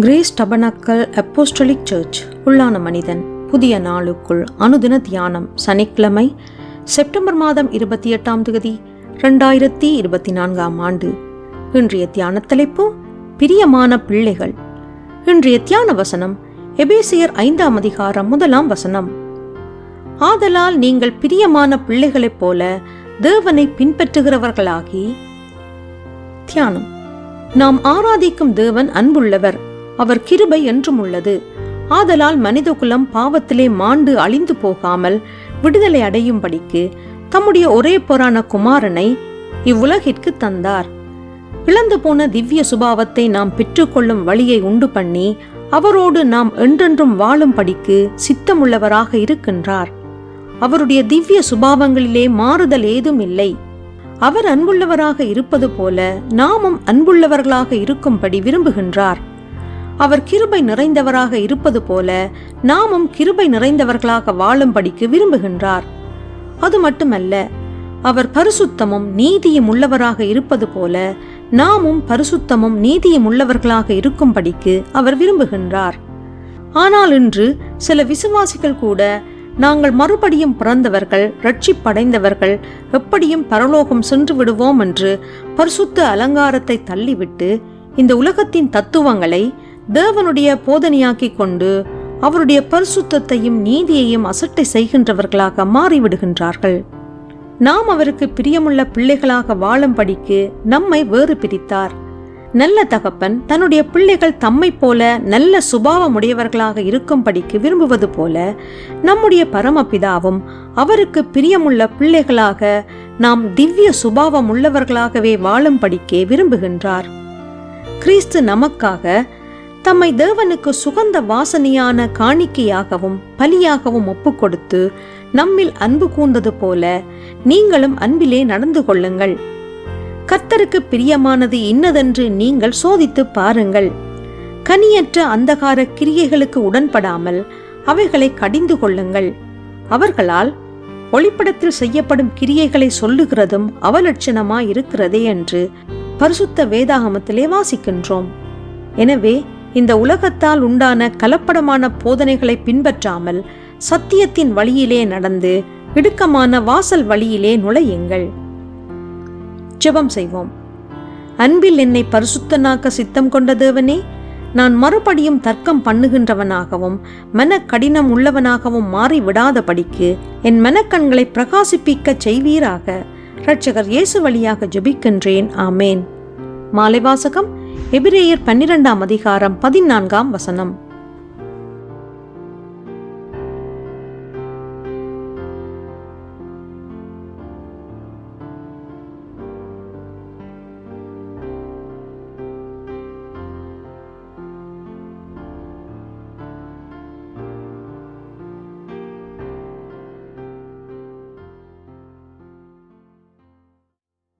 Grace tabernacle apostolic search. உள்ளான மனிதன். புதிய நாளுக்குள் அனுதின தியானம் சனிக்கிழமை செப்டம்பர் மாதம் இருபத்தி எட்டாம் தேதி ரெண்டாயிரத்தி இருபத்தி நான்காம் ஆண்டு. இன்றைய தியான தலைப்பு பிரியமான பிள்ளைகள். இன்றைய தியான வசனம் எபேசியர் ஐந்தாம் அதிகாரம் முதலாம் வசனம். ஆதலால் நீங்கள் பிரியமான பிள்ளைகளைப் போல தேவனை பின்பற்றுகிறவர்களாகி தியானம். நாம் ஆராதிக்கும் தேவன் அன்புள்ளவர். அவர் கிருபை என்றும் உள்ளது. ஆதலால் மனிதகுலம் பாவத்திலே மாண்டு அழிந்து போகாமல் விடுதலை அடையும்படிக்கு தம்முடைய ஒரே பொறான குமாரனை இவ்வுலகிற்கு தந்தார். இழந்து போன திவ்ய சுபாவத்தை நாம் பெற்றுக்கொள்ளும் வழியை உண்டு பண்ணி அவரோடு நாம் என்றென்றும் வாழும்படிக்கு சித்தமுள்ளவராக இருக்கின்றார். அவருடைய திவ்ய சுபாவங்களிலே மாறுதல் ஏதும் இல்லை. அவர் அன்புள்ளவராக இருப்பது போல நாமும் அன்புள்ளவர்களாக இருக்கும்படி விரும்புகின்றார். அவர் கிருபை நிறைந்தவராக இருப்பது போல நாமும் கிருபை நிறைந்தவர்களாக வாழும்படிக்கு விரும்புகின்றார். அது மட்டுமல்ல அவர் பரிசுத்தமும் நீதியும் உள்ளவராக இருப்பது போல நாமும் பரிசுத்தமும் நீதியும் உள்ளவர்களாக இருக்கும்படிக்கு அவர் விரும்புகின்றார். ஆனால் இன்று சில விசுவாசிகள் கூட நாங்கள் மறுபடியும் பிறந்தவர்கள் ரட்சிப்படைந்தவர்கள் எப்படியும் பரலோகம் சென்று விடுவோம் என்று பரிசுத்த அலங்காரத்தை தள்ளிவிட்டு இந்த உலகத்தின் தத்துவங்களை தேவனுடைய போதனையாக்கிக் கொண்டு அவருடைய பரிசுத்தத்தையும் நீதியையும் அசட்டை செய்கின்றவர்களாக மாறிவிடுகின்றார்கள். நாம் அவருக்கு பிரியமுள்ள பிள்ளைகளாக வாழும்படிக்கு நம்மை வேறு பிரித்தார். நல்ல தகப்பன் தன்னுடைய பிள்ளைகள் தம்மை போல நல்ல சுபாவமுடையவர்களாக இருக்கும்படிக்கு விரும்புவது போல நம்முடைய பரமபிதாவும் அவருக்கு பிரியமுள்ள பிள்ளைகளாக நாம் திவ்ய சுபாவம் உள்ளவர்களாகவே வாழும்படிக்கே விரும்புகின்றார். கிறிஸ்து நமக்காக தம்மை தேவனுக்கு சுகந்த வாசனையான காணிக்கையாகவும் பலியாகவும் ஒப்புக்கொடுத்து நம்மில் அன்பு கூர்ந்தது போல நீங்களும் அன்பிலே நடந்து கொள்ளுங்கள். கர்த்தருக்கு பிரியமானது இன்னதென்று நீங்கள் சோதித்து பாருங்கள். கனியற்ற அந்தகார கிரியைகளுக்கு உடன்படாமல் அவைகளை கடிந்து கொள்ளுங்கள். அவர்களால் ஒளிப்படத்தில் செய்யப்படும் கிரியைகளை சொல்லுகிறதும் அவலட்சணமாய் இருக்கிறதே என்று பரிசுத்த வேதாகமத்திலே வாசிக்கின்றோம். எனவே இந்த உலகத்தால் உண்டான கலப்படமான போதனைகளை பின்பற்றாமல் சத்தியத்தின் வழியிலே நடந்து இடுக்கமான வாசல் வழியிலே நுழையுங்கள். ஜெபம் செய்வோம். அன்பில் என்னை பரிசுத்தனாக்க சித்தம் கொண்ட தேவனே நான் மறுபடியும் தர்க்கம் பண்ணுகின்றவனாகவும் மன கடினம் உள்ளவனாகவும் மாறி விடாதபடிக்கு என் மனக்கண்களை பிரகாசிப்பிக்கச் செய்வீராக. இரட்சகர் இயேசு வழியாக ஜெபிக்கின்றேன். ஆமேன். மாலை வாசகம். எபிரேயர் பன்னிரெண்டாம் அதிகாரம் பதினான்காம் வசனம்.